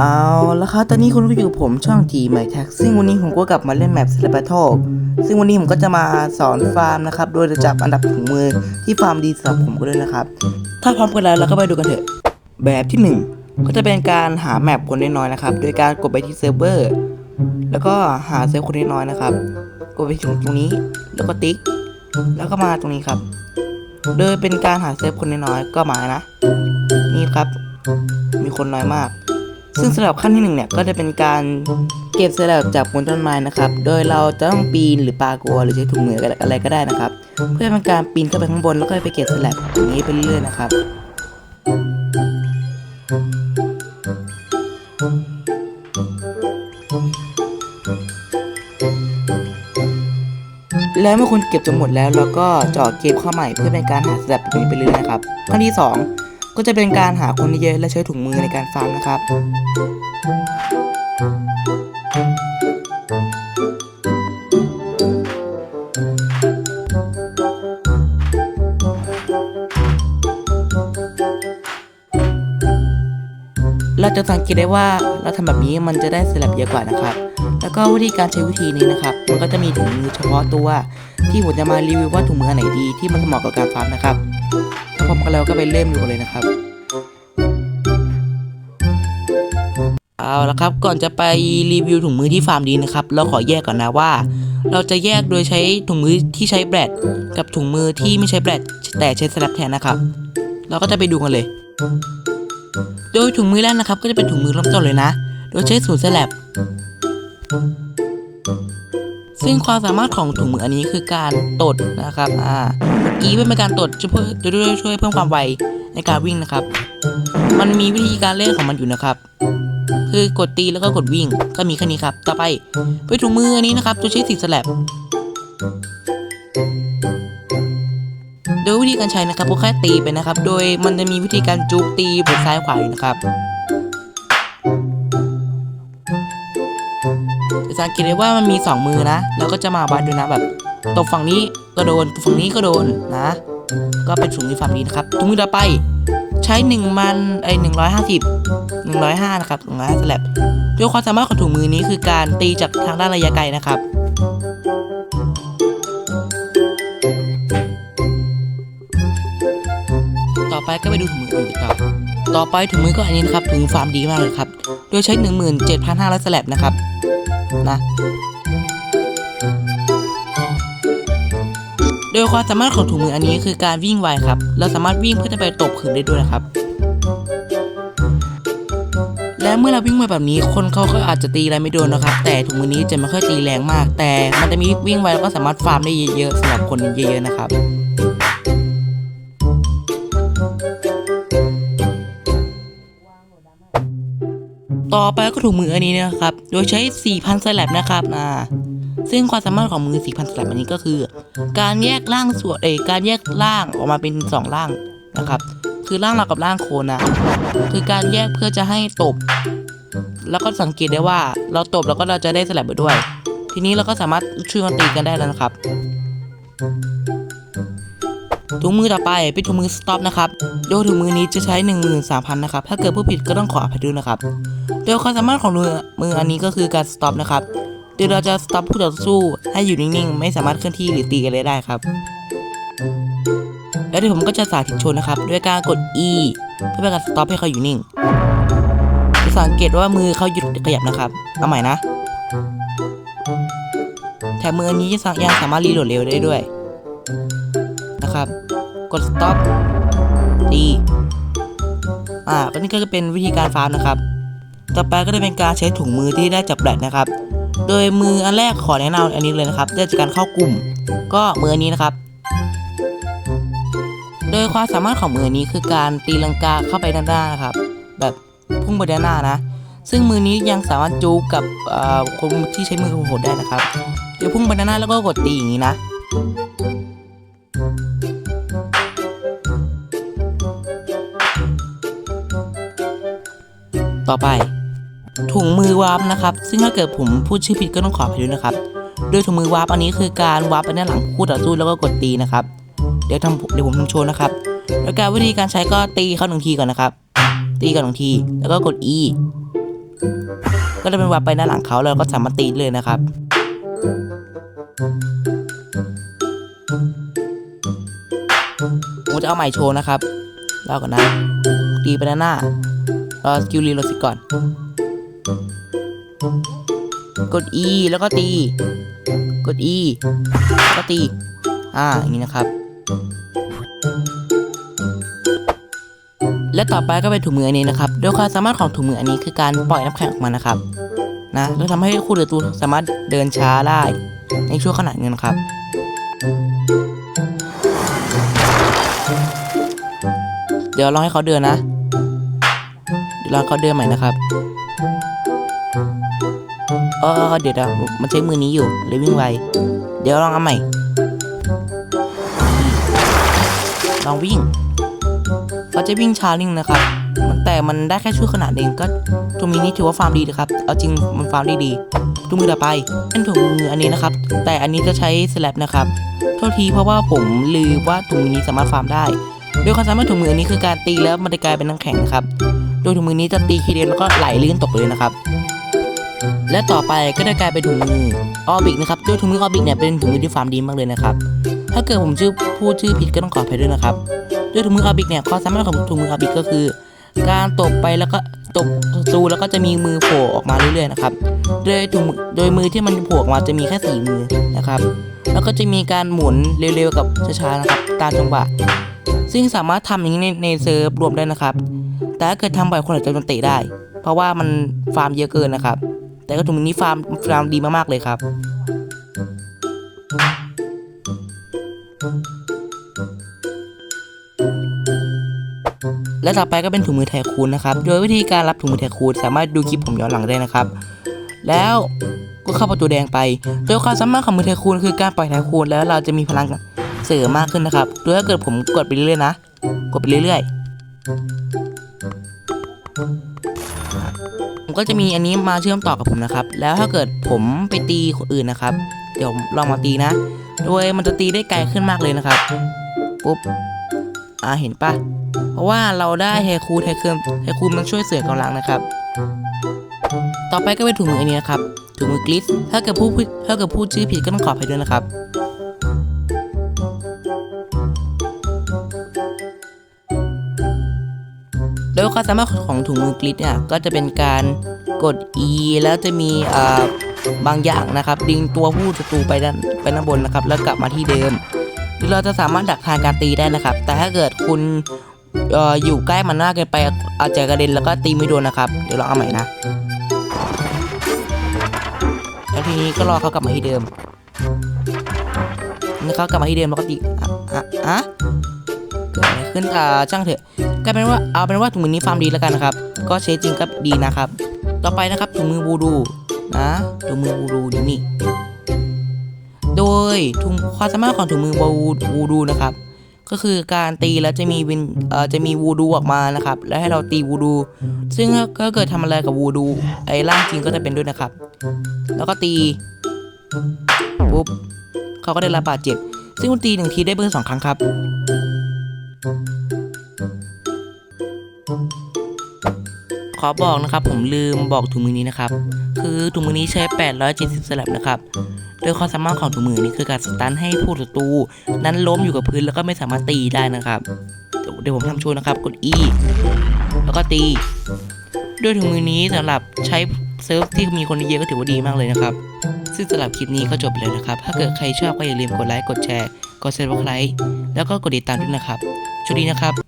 เอาละครับตอนนี้คุณก็อยู่กับผมช่องทีใหม่แท็กซึ่งวันนี้ผมก็กลับมาเล่นแมป s ซ l บ b ท t l e ซึ่งวันนี้ผมก็จะมาสอนฟาร์มนะครับ โดยจะจับอันดับถุงมือที่ฟาร์มดีสำหรับผมก็ด้วยนะครับ ถ้าพร้อมกันแล้วเราก็ไปดูกันเถอะ แบบที่ 1 ก็จะเป็นการหาแมปคนน้อยๆนะครับ โดยการกดไปที่เซิร์ฟเวอร์ แล้วก็หาเซิร์ฟคนน้อยๆนะครับ กดไปถึงตรงนี้แล้วก็ติ๊ก แล้วก็มาตรงนี้ครับ โดยเป็นการหาเซิร์ฟคนน้อยๆก็หมายนะ นี่ครับ มีคนน้อยมาก ซึ่งสำหรับขั้นที่หนึ่งเนี่ยก็จะเป็นการเก็บสลับจากบนต้นไม้นะครับ โดยเราจะต้องปีนหรือปากัวหรือใช้ถุงมืออะไรก็ได้นะครับ เพื่อเป็นการปีนขึ้นไปข้างบนแล้วก็ไปเก็บสลับอย่างนี้ไปเรื่อยๆนะครับแล้วเมื่อคุณเก็บจนหมดแล้วเราก็เจาะเกมเข้าใหม่เพื่อเป็นการหาสลับไปเรื่อยๆนะครับขั้นที่สอง ก็จะเป็นการหาคนเยอะๆและใช้ถุงมือในการฟาร์มนะครับ เราจะสังเกตได้ว่าเราทำแบบนี้มันจะได้สลับเยอะกว่านะครับ แล้วก็วิธีการใช้วิธีนี้นะครับ มันก็จะมีถุงมือเฉพาะตัว ที่ผมจะมารีวิวว่าถุงมืออันไหนดีที่มันเหมาะกับการฟาร์มนะครับ พร้อมกันแล้วก็ไปเริ่มดูกันเลยนะครับ เอาละครับก่อนจะไปรีวิวถุงมือที่ฟาร์มดีนะครับ เราขอแยกก่อนนะว่า เราจะแยกโดยใช้ถุงมือที่ใช้แบรดกับถุงมือที่ไม่ใช้แบรดแต่ใช้สลับแทนนะครับ เราก็จะไปดูกันเลย โดยถุงมือแรกนะครับ ก็จะเป็นถุงมือเริ่มต้นเลยนะ โดยใช้ศูนย์สลับ ซึ่งความสามารถของถุงมืออันนี้คือการตดนะครับอ่ากดอีเป็นการตดจะเพื่อจะด้วยช่วยเพิ่มความไวในการวิ่งนะครับ มันมีวิธีการเล่นของมันอยู่นะครับ คือกดตีแล้วก็กดวิ่งก็มีแค่นี้ครับ ต่อไปไปถุงมืออันนี้นะครับตัวใช้สีสลับโดยวิธีการใช้นะครับก็แค่ตีไปนะครับ โดยมันจะมีวิธีการจุกตีบนซ้ายขวาอยู่นะครับ จะสังเกตได้ว่ามันมี 2 มือนะแล้วก็จะมาวัดดูนะแบบตบฝั่งนี้ก็โดนฝั่งนี้ก็โดนนะ ก็เป็นถุงมือฝั่งนี้นะครับถุงมือต่อไปใช้หนึ่งมันไอหนึ่งร้อยห้าสิบหนึ่งร้อยห้านะครับหนึ่งร้อยห้าสลับด้วยความสามารถของถุงมือนี้คือการตีจากทางด้านระยะไกลนะครับต่อไปก็ไปดูถุงมืออื่นต่อ ต่อไปถุงมือก็อันนี้นะครับถุงฟาร์มดีมากเลยครับ โดยใช้ 17,500สลับนะครับ นะโดยความสามารถของถุงมืออันนี้คือการวิ่งไวครับ เราสามารถวิ่งเพื่อจะไปตบคืนได้ด้วยนะครับ และเมื่อเราวิ่งมาแบบนี้คนเขาก็อาจจะตีอะไรไม่โดนนะครับ แต่ถุงมือนี้จะไม่ค่อยตีแรงมาก แต่มันจะมีวิ่งไวแล้วก็สามารถฟาร์มได้เยอะๆสำหรับคนเยอะๆนะครับ ต่อไปก็ถุงมืออันนี้นะครับ โดยใช้ 4,000สลับนะครับอ่าซึ่งความสามารถของมือ 4,000สลับอันนี้ก็คือ การแยกร่างส่วนเอการแยกร่างออกมาเป็น 2 ร่างนะครับ คือร่างเรากับร่างโคนนะ คือการแยกเพื่อจะให้ตบ แล้วก็สังเกตได้ว่าเราตบแล้วก็เราจะได้สลับไปด้วย ทีนี้เราก็สามารถช่วยกันตีกันได้แล้วนะครับ ถุงมือต่อไปเป็นถุงมือสต็อปนะครับโดยถุงมือนี้จะใช้ 13,000นะครับ ถ้าเกิดผู้ผิดก็ต้องขออภัยด้วยนะครับ โดยความสามารถของมือมืออันนี้ก็คือการสต็อปนะครับโดยเราจะสต็อปผู้ต่อสู้ให้อยู่นิ่งๆ ไม่สามารถเคลื่อนที่หรือตีกันเลยได้ครับ แล้วเดี๋ยวผมก็จะสาธิตโชว์นะครับ ด้วยการกด E เพื่อเป็นการสต็อปให้เขาอยู่นิ่งจะสังเกตว่ามือเขาหยุดขยับนะครับ เอาใหม่นะ แถมมืออันนี้ยังสามารถรีโหลดเร็วได้ด้วย นะครับ กด stop ตีอ่าอันนี้ก็จะเป็นวิธีการฟาร์มนะครับ ต่อไปก็จะเป็นการใช้ถุงมือที่ได้จากแบตนะครับ โดยมืออันแรกขอแนะนำอันนี้เลยนะครับได้จากการเข้ากลุ่ม ก็มืออันนี้นะครับ โดยความสามารถของมือนี้คือการตีลังกาเข้าไปด้านหน้านะครับ แบบพุ่งไปด้านหน้านะ ซึ่งมือนี้ยังสามารถจูบกับคนที่ใช้มือโหดได้นะครับเดี๋ยวพุ่งไปด้านหน้าแล้วก็กดตีอย่างนี้นะ ต่อไป ถุงมือวาร์ปนะครับ ซึ่งถ้าเกิดผมพูดชื่อผิดก็ต้องขออภัยด้วยนะครับ โดยถุงมือวาร์ปอันนี้คือการวาร์ปไปด้านหลังคู่ต่อสู้แล้วก็กดตีนะครับ เดี๋ยวทำเดี๋ยวผมทำโชว์นะครับ แล้วการวิธีการใช้ก็ตีเข้าหนึ่งทีก่อนนะครับ ตีก่อนหนึ่งที แล้วก็กด E ก็จะเป็นวับไปด้านหลังเขาแล้วก็สามารถตีเลยนะครับผมจะเอาใหม่โชว์นะครับเล่าก่อนนะตีไปด้านหน้า รอสกิลรีโหลดสิก่อน กด E แล้วก็ตี กด E แล้วก็ตี อ่า อย่างนี้นะครับ และต่อไปก็เป็นถุงมืออันนี้นะครับ โดยความสามารถของถุงมืออันนี้คือการปล่อยน้ำแข็งออกมานะครับ นะแล้วทำให้คู่เดือตูสามารถเดินช้าได้ในช่วงขณะนี้นะครับเดี๋ยวลองให้เขาเดินนะ ลองเขาเดินใหม่นะครับเออเดี๋ยวเดี๋ยวมันใช้มือนี้อยู่เลยวิ่งไว เดี๋ยวลองเอาใหม่ ลองวิ่ง เขาจะวิ่งช้าลิงนะครับแต่มันได้แค่ช่วงขนาดเองก็ถุงมือนี้ถือว่าฟาร์มดีนะครับ เอาจริงมันฟาร์มได้ดีถุงมือต่อไปเป็นถุงมืออันนี้นะครับ แต่อันนี้จะใช้สแลบนะครับโทษทีเพราะว่าผมลืมว่าถุงมือนี้สามารถฟาร์มได้โดยความสามารถถุงมืออันนี้คือการตีแล้วมันจะกลายเป็นน้ำแข็งนะครับ โดยถุงมือนี้จะตีทีเดียวแล้วก็ไหลลื่นตกเลยนะครับ และต่อไปก็ได้กลายเป็นถุงมือออบิกนะครับโดยถุงมือออบิกเนี่ยเป็นถุงมือที่ฟาร์มดีมากเลยนะครับ ถ้าเกิดผมชื่อพูดชื่อผิดก็ต้องขออภัยด้วยนะครับโดยถุงมือออบิกเนี่ยความสามารถของถุงมือออบิกก็คือ การตบไปแล้วก็ตบศัตรูแล้วก็จะมีมือโผล่ออกมาเรื่อยๆนะครับ โดยถุงโดยมือที่มันโผล่ออกมาจะมีแค่สี่มือนะครับแล้วก็จะมีการหมุนเร็วๆกับช้าๆนะครับตามจังหวะซึ่งสามารถทำอย่างนี้ในเซิร์ฟรวมได้นะครับ แต่ถ้าเกิดทำบ่อยคนอาจจะโดนเตะได้ เพราะว่ามันฟาร์มเยอะเกินนะครับ แต่ก็ถุงมือนี้ฟาร์มฟาร์มดีมากๆเลยครับและต่อไปก็เป็นถุงมือไทคูนนะครับ โดยวิธีการรับถุงมือไทคูนสามารถดูคลิปผมย้อนหลังได้นะครับ แล้วก็เข้าประตูแดงไป โดยความสามารถของมือไทคูนคือการปล่อยไทคูนแล้วเราจะมีพลังเสริมมากขึ้นนะครับ โดยถ้าเกิดผมกดไปเรื่อยๆนะ กดไปเรื่อยๆ ผมก็จะมีอันนี้มาเชื่อมต่อกับผมนะครับ แล้วถ้าเกิดผมไปตีคนอื่นนะครับ เดี๋ยวลองมาตีนะ โดยมันจะตีได้ไกลขึ้นมากเลยนะครับปุ๊บอ่าเห็นปะเพราะว่าเราได้เฮคูเทคืนเฮคูมันช่วยเสริมกำลังนะครับ ต่อไปก็เป็นถุงมืออันนี้นะครับถุงมือกลิสถ้าเกิดพูดถ้าเกิดพูดชื่อผิดก็ต้องขออภัยด้วยนะครับ โดยความสามารถของถุงมือกลิสเนี่ยก็จะเป็นการกด E แล้วจะมีอ่าบางอย่างนะครับ ดึงตัวผู้ศัตรูไปด้านไปด้านบนนะครับ แล้วกลับมาที่เดิมหรือเราจะสามารถดักทางการตีได้นะครับ แต่ถ้าเกิดคุณออยู่ใกล้มันมากเกินไปอาจจะกระเด็นแล้วก็ตีไม่โดนนะครับ เดี๋ยวลองเอาใหม่นะแล้วทีนี้ก็รอเขากลับมาที่เดิมนี่เขากลับมาที่เดิมแล้วก็ตีอะอะอะ กิดอะไรขึ้นอ่าช่างเถอะกลายเป็นว่าเอาเป็นว่าถุงมือนี้ฟาร์มดีแล้วกันนะครับ ก็ใช้จริงก็ดีนะครับ ต่อไปนะครับถุงมือบูดูนะถุงมือบูดูอยู่นี่โดยถุงความสามารถของถุงมือบูบูดูนะครับ ก็คือการตีแล้วจะมีวินเอ่อจะมีวูดูออกมานะครับ แล้วให้เราตีวูดู ซึ่งถ้าเกิดทำอะไรกับวูดูไอ้ร่างจริงก็จะเป็นด้วยนะครับ แล้วก็ตีปุ๊บเขาก็ได้รับบาดเจ็บ ซึ่งคุณตีหนึ่งทีได้เบอร์สองครั้งครับ ขอบอกนะครับผมลืมบอกถุงมือนี้นะครับ คือถุงมือนี้ใช้ 870สลับนะครับ โดยความสามารถของถุงมือนี้คือการสตันให้ผู้ศัตรูนั้นล้มอยู่กับพื้นแล้วก็ไม่สามารถตีได้นะครับ เดี๋ยวผมทำชว์นะครับ กด E แล้วก็ตี ด้วยถุงมือนี้สำหรับใช้เซิร์ฟที่มีคนเยอะก็ถือว่าดีมากเลยนะครับ ซึ่งสำหรับคลิปนี้ก็จบไปแล้วนะครับ ถ้าเกิดใครชอบก็อย่าลืมกดไลค์ กดแชร์ กด subscribe แล้วก็กดติดตามด้วยนะครับ ชคดีนะครับ